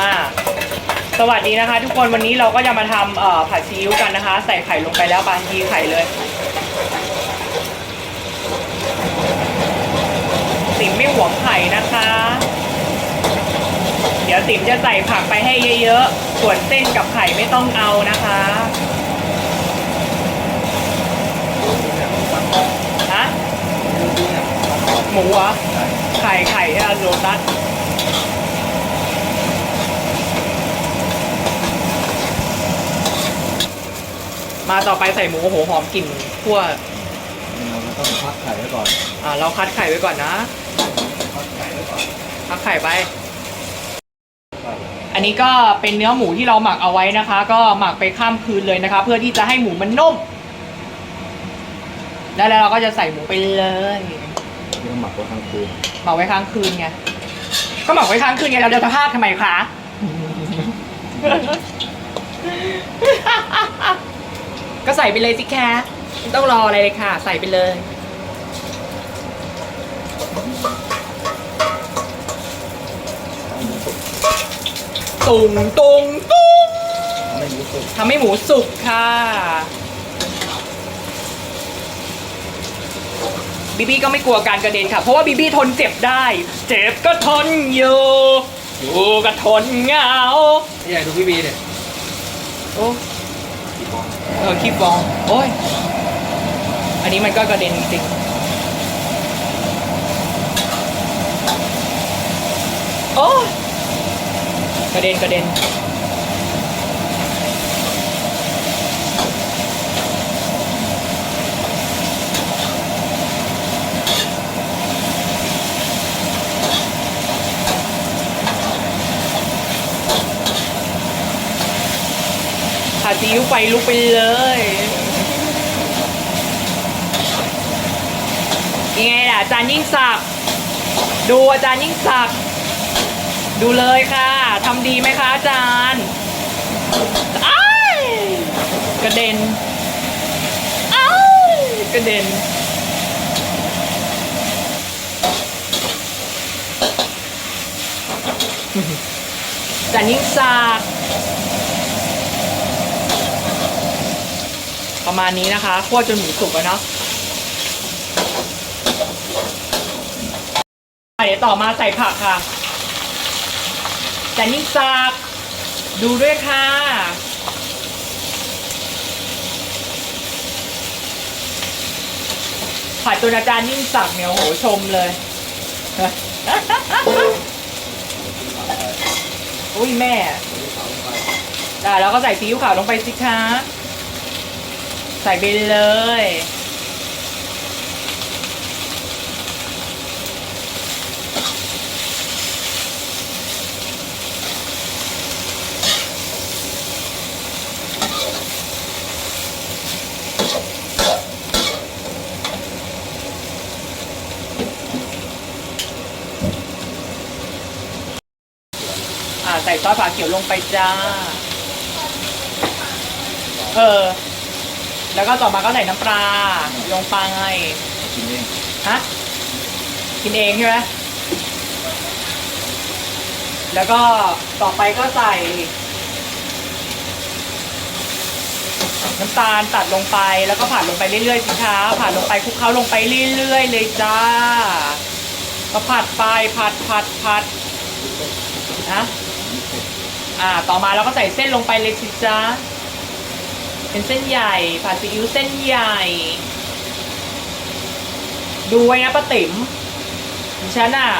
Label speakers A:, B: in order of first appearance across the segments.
A: มาสวัสดีนะคะ ทุกคนวันนี้เราก็จะมาทำเอ่อผัดซีอิ๊วกันนะคะ ใส่ไข่ลงไปแล้วปาทีไข่เลยติ๋มไม่หวงไข่นะคะ เดี๋ยวติ๋มจะใส่ผักไปให้เยอะๆ ส่วนเส้นกับไข่ไม่ต้องเอานะคะฮะหมูเหรอไข่ไข่อะโรตัส มาต่อไปใส่หมูโอ้โหหอมกลิ่นคั่ว
B: เราก็ต้องพักไข่ไว้ก่อน
A: อ่าเราคัดไข่ไว้ก่อนนะ
B: พักไข่ไว้ก่อน
A: คัดไข่ไป อันนี้ก็เป็นเนื้อหมูที่เราหมักเอาไว้นะคะ ก็หมักไปข้ามคืนเลยนะคะ เพื่อที่จะให้หมูมันนุ่มแล้วเราก็จะใส่หมูไปเลย
B: เดี๋ยวหมักไว้ทั้งคืน
A: หมักไว้ค้างคืนไงก็หมักไว้ค้างคืนไงเราจะพลาดทำไมคะ ก็ใส่ไปเลยสิแคะไม่ต้องรออะไรเลยค่ะ ใส่ไปเลย ตุงตุงตุง
B: ไม่รู้สึก
A: ทำให้หมูสุกค่ะ บีบี้ก็ไม่กลัวการกระเด็นค่ะ เพราะว่าบีบี้ทนเจ็บได้ เจ็บก็ทนอยู่อยู่ก็ทนเหงา
B: นี่ใหญ่ดูพี่บีเนี่ย
A: โอ้ เออคลิปบองโอ้ย อันนี้มันก็กระเด็นจริงโอ้กระเด็นกระเด็น ซีอิ๊วไฟลุกไปเลยยังไงล่ะอาจารย์ยิ่งศักดิ์ดูอาจารย์ยิ่งศักดิ์ดูเลยค่ะทำดีไหมคะอาจารย์อ้ายกระเด็นอ้ายกระเด็นอาจารย์ยิ่งศักดิ์ ประมาณนี้นะคะคั่วจนหมูสุกแล้วเนาะอะเดี๋ยวต่อมาใส่ผักค่ะแต่นิ่งซากดูด้วยค่ะ ผัดจนอาจารย์ยิ่งสักเนี่ยโอ้โหชมเลยอุ้ยแม่อะแล้วก็ใส่ซีอิ๊วขาวลงไปสิคะ ใส่ไปเลย อ่า ใส่ซอสฝาเขียวลงไปจ้า เออ แล้วก็ต่อมาก็ใส่น้ำปลาลงไป
B: กินเอง
A: ฮะกินเองใช่ไหมแล้วก็ต่อไปก็ใส่ น้ำตาลตัดลงไปแล้วก็ผัดลงไปเรื่อยๆสิคะผัดลงไปคลุกเคล้าลงไปเรื่อยๆเลยจ้าก็ผัดไปผัดผัดผัดนะอ่า ต่อมาเราก็ใส่เส้นลงไปเลยสิจ้า เป็นเส้นใหญ่ผัดซีอิ๊วเส้นใหญ่ ดูไว้นะป้าติ๋มฉันอะ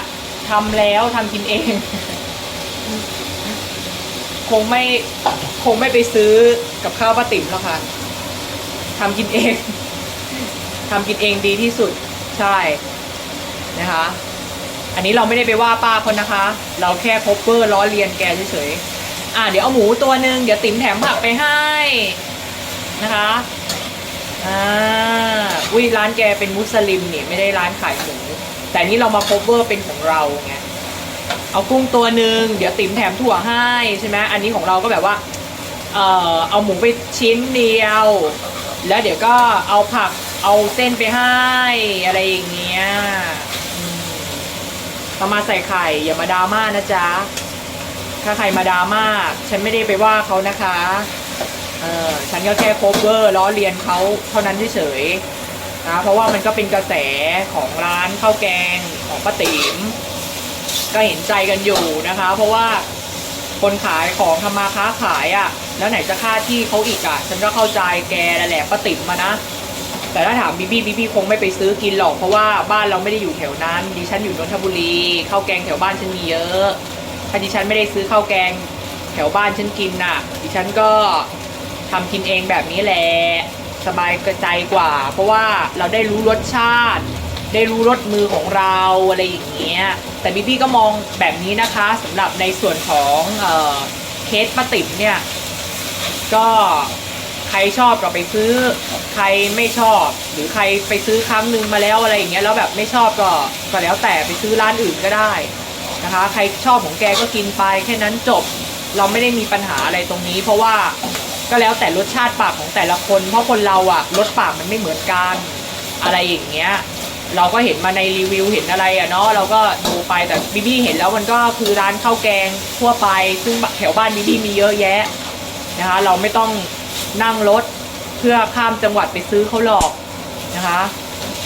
A: ทำแล้วทำกินเอง คงไม่คงไม่ไปซื้อกับข้าวป้าติ๋มแล้วค่ะทำกินเองทำกินเองดีที่สุดใช่นะคะ อันนี้เราไม่ได้ไปว่าป้าคนนะคะ เราแค่พบเปอร์ล้อเลียนแกเฉยๆอะเดี๋ยวเอาหมูตัวหนึ่งเดี๋ยวติ๋มแถมผักไปให้ นะคะอ่าอุ้ยร้านแกเป็นมุสลิมนี่ไม่ได้ร้านขายหมูแต่นี่เรามาพบเวอร์เป็นของเราไงเอากุ้งตัวหนึ่งเดี๋ยวติ๋มแถมถั่วให้ใช่ไหมอันนี้ของเราก็แบบว่าเอ่อเอาหมูไปชิ้นเดียว แล้วเดี๋ยวก็เอาผักเอาเส้นไปให้อะไรอย่างเงี้ยต่อมาใส่ไข่อย่ามาดราม่านะจ๊ะถ้าใครมาดราม่าฉันไม่ได้ไปว่าเขานะคะ เออฉันก็แค่โคเวอร์ล้อเลียนเขาเท่านั้นเฉยๆนะเพราะว่ามันก็เป็นกระแสของร้านข้าวแกงของป้าติ๋มก็เห็นใจกันอยู่นะคะ เพราะว่าคนขายของทำมาค้าขายอะ่ะ แล้วไหนจะค่าที่เขาอีกอะ่ะ ฉันก็เข้าใจแกแหละป้าติ๋มมานะ แต่ถ้าถามบีบี้บีบี้คงไม่ไปซื้อกินหรอก เพราะว่าบ้านเราไม่ได้อยู่แถวนั้น ดิฉันอยู่นนทบุรีข้าวแกงแถวบ้านฉันมีเยอะ ถ้าดิฉันไม่ได้ซื้อข้าวแกงแถวบ้านฉันกินน่ะ ดิฉันก็ ทำกินเองแบบนี้แหละสบายกระใจกว่า เพราะว่าเราได้รู้รสชาติ ได้รู้รสมือของเราอะไรอย่างเงี้ยแต่บีบี้ก็มองแบบนี้นะคะสำหรับในส่วนของเออเคสป้าติ๋มเนี่ย ก็ใครชอบก็ไปซื้อ ใครไม่ชอบ หรือใครไปซื้อครั้งหนึ่งมาแล้วอะไรอย่างเงี้ยแล้วแบบไม่ชอบก็ก็แล้วแต่ไปซื้อร้านอื่นก็ได้นะคะ ใครชอบของแกก็กินไปแค่นั้นจบเราไม่ได้มีปัญหาอะไรตรงนี้ เพราะว่า ก็แล้วแต่รสชาติปากของแต่ละคน เพราะคนเราอะรสปากมันไม่เหมือนกัน อะไรอย่างเงี้ย เราก็เห็นมาในรีวิวเห็นอะไรอะเนาะเราก็ดูไปแต่บิบี้เห็นแล้วมันก็คือร้านข้าวแกงทั่วไป ซึ่งแถวบ้านบิบี้มีเยอะแยะนะคะ เราไม่ต้องนั่งรถเพื่อข้ามจังหวัดไปซื้อเขาหรอกนะคะ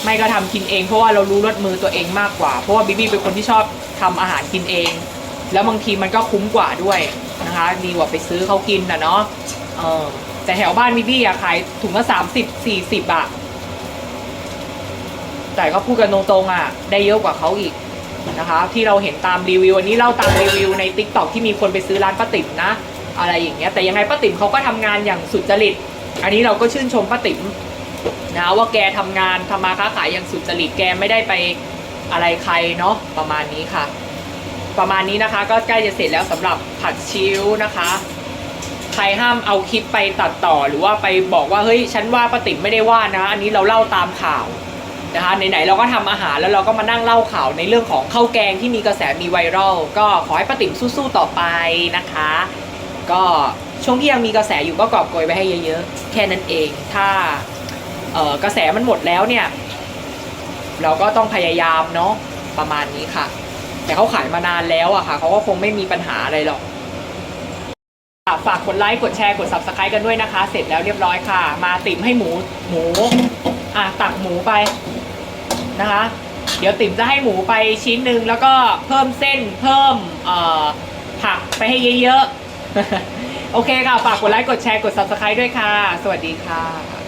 A: ไม่ก็ทำกินเองเพราะว่าเรารู้รสมือตัวเองมากกว่า เพราะว่าบิบี้เป็นคนที่ชอบทำอาหารกินเอง แล้วบางทีมันก็คุ้มกว่าด้วยนะคะ ดีกว่าไปซื้อเขากินนะเนาะ เออแต่แถวบ้านบิบี้อะขายถุงละสามสิบสี่สิบอะแต่ก็พูดกันตรงๆอะได้เยอะกว่าเขาอีกนะคะ ที่เราเห็นตามรีวิวอันนี้เล่าตามรีวิวในติ๊กต็อกที่มีคนไปซื้อร้านป้าติ๋มนะ อะไรอย่างเงี้ยแต่ยังไงป้าติ๋มเขาก็ทำงานอย่างสุจริต อันนี้เราก็ชื่นชมป้าติ๋มนะว่าแกทำงานทำมาค้าขายอย่างสุจริตแกไม่ได้ไปอะไรใครเนาะประมาณนี้ค่ะ ประมาณนี้นะคะก็ใกล้จะเสร็จแล้วสำหรับผัดชิวนะคะ ใครห้ามเอาคลิปไปตัดต่อหรือว่าไปบอกว่าเฮ้ยฉันว่าป้าติ๋มไม่ได้ว่านะ อันนี้เราเล่าตามข่าวนะคะไหนๆเราก็ทำอาหารแล้วเราก็มานั่งเล่าข่าวในเรื่องของข้าวแกงที่มีกระแสมีไวรัลก็ขอให้ป้าติ๋มสู้ๆต่อไปนะคะ ก็ช่วงที่ยังมีกระแสอยู่ก็กอบโกยไว้ให้เยอะๆ แค่นั้นเองถ้าเกระแสมันหมดแล้วเนี่ย เราก็ต้องพยายามเนาะประมาณนี้ค่ะ แต่เขาขายมานานแล้วอะค่ะเขาก็คงไม่มีปัญหาอะไรหรอก อะฝากกดไลค์กดแชร์กด subscribe กันด้วยนะคะ เสร็จแล้วเรียบร้อยค่ะ มาติ่มให้หมูหมูอะตักหมูไปนะคะ เดี๋ยวติ๋มจะให้หมูไปชิ้นหนึ่งแล้วก็เพิ่มเส้นเพิ่มเอ่อผักไปให้เยอะๆ โอเคค่ะ ฝากกดไลค์กดแชร์กด subscribe ด้วยค่ะ สวัสดีค่ะ